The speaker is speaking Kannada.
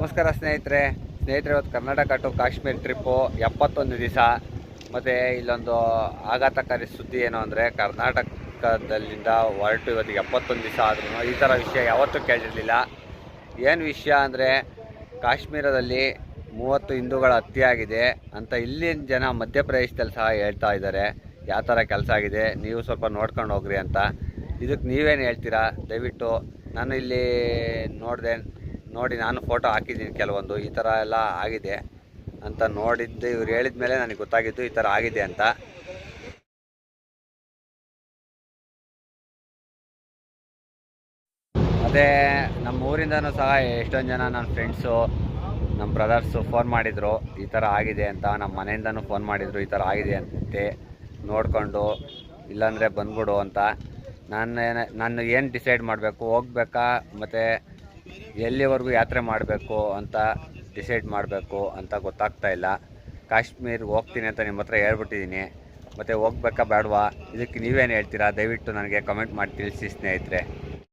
ನಮಸ್ಕಾರ ಸ್ನೇಹಿತರೆ. ಸ್ನೇಹಿತರೆ, ಇವತ್ತು ಕರ್ನಾಟಕ ಟು ಕಾಶ್ಮೀರ್ ಟ್ರಿಪ್ಪು ಎಪ್ಪತ್ತೊಂದು ದಿವಸ. ಮತ್ತು ಇಲ್ಲೊಂದು ಆಘಾತಕಾರಿ ಸುದ್ದಿ ಏನು ಅಂದರೆ, ಕರ್ನಾಟಕದಲ್ಲಿಂದ ಹೊರಟು ಇವತ್ತಿಗೆ ಎಪ್ಪತ್ತೊಂದು ದಿವಸ ಆದ್ರೂ ಈ ಥರ ವಿಷಯ ಯಾವತ್ತೂ ಕೇಳಿರಲಿಲ್ಲ. ಏನು ವಿಷಯ ಅಂದರೆ, ಕಾಶ್ಮೀರದಲ್ಲಿ ಮೂವತ್ತು ಹಿಂದೂಗಳ ಹತ್ಯೆ ಆಗಿದೆ ಅಂತ ಇಲ್ಲಿನ ಜನ ಮಧ್ಯಪ್ರದೇಶದಲ್ಲಿ ಸಹ ಹೇಳ್ತಾ ಇದ್ದಾರೆ. ಯಾವ ಥರ ಕೆಲಸ ಆಗಿದೆ, ನೀವು ಸ್ವಲ್ಪ ನೋಡ್ಕೊಂಡು ಹೋಗ್ರಿ ಅಂತ. ಇದಕ್ಕೆ ನೀವೇನು ಹೇಳ್ತೀರಾ? ದಯವಿಟ್ಟು ನಾನು ಇಲ್ಲಿ ನೋಡಿದೆ ನೋಡಿ ನಾನು ಫೋಟೋ ಹಾಕಿದ್ದೀನಿ ಕೆಲವೊಂದು, ಈ ಥರ ಎಲ್ಲ ಆಗಿದೆ ಅಂತ ನೋಡಿದ್ದು, ಇವ್ರು ಹೇಳಿದ ಮೇಲೆ ನನಗೆ ಗೊತ್ತಾಗಿದ್ದು ಈ ಥರ ಆಗಿದೆ ಅಂತ. ಅದೇ ನಮ್ಮ ಊರಿಂದನೂ ಸಹ ಎಷ್ಟೊಂದು ಜನ ನನ್ನ ಫ್ರೆಂಡ್ಸು ನಮ್ಮ ಬ್ರದರ್ಸು ಫೋನ್ ಮಾಡಿದರು, ಈ ಥರ ಆಗಿದೆ ಅಂತ ನಮ್ಮ ಮನೆಯಿಂದನೂ ಫೋನ್ ಮಾಡಿದರು, ಈ ಥರ ಆಗಿದೆ ಅಂತೆ ನೋಡಿಕೊಂಡು, ಇಲ್ಲಾಂದರೆ ಬಂದ್ಬಿಡು ಅಂತ. ನಾನು ನಾನು ಏನು ಡಿಸೈಡ್ ಮಾಡಬೇಕು, ಹೋಗ್ಬೇಕಾ, ಮತ್ತು ಎಲ್ಲಿವರೆಗೂ ಯಾತ್ರೆ ಮಾಡಬೇಕು ಅಂತ ಡಿಸೈಡ್ ಮಾಡಬೇಕು ಅಂತ ಗೊತ್ತಾಗ್ತಾ ಇಲ್ಲ. ಕಾಶ್ಮೀರ್ಗೆ ಹೋಗ್ತೀನಿ ಅಂತ ನಿಮ್ಮ ಹತ್ರ ಹೇಳ್ಬಿಟ್ಟಿದ್ದೀನಿ. ಮತ್ತು ಹೋಗ್ಬೇಕಾ ಬೇಡವಾ? ಇದಕ್ಕೆ ನೀವೇನು ಹೇಳ್ತೀರಾ? ದಯವಿಟ್ಟು ನನಗೆ ಕಮೆಂಟ್ ಮಾಡಿ ತಿಳಿಸಿ ಸ್ನೇಹಿತರೆ.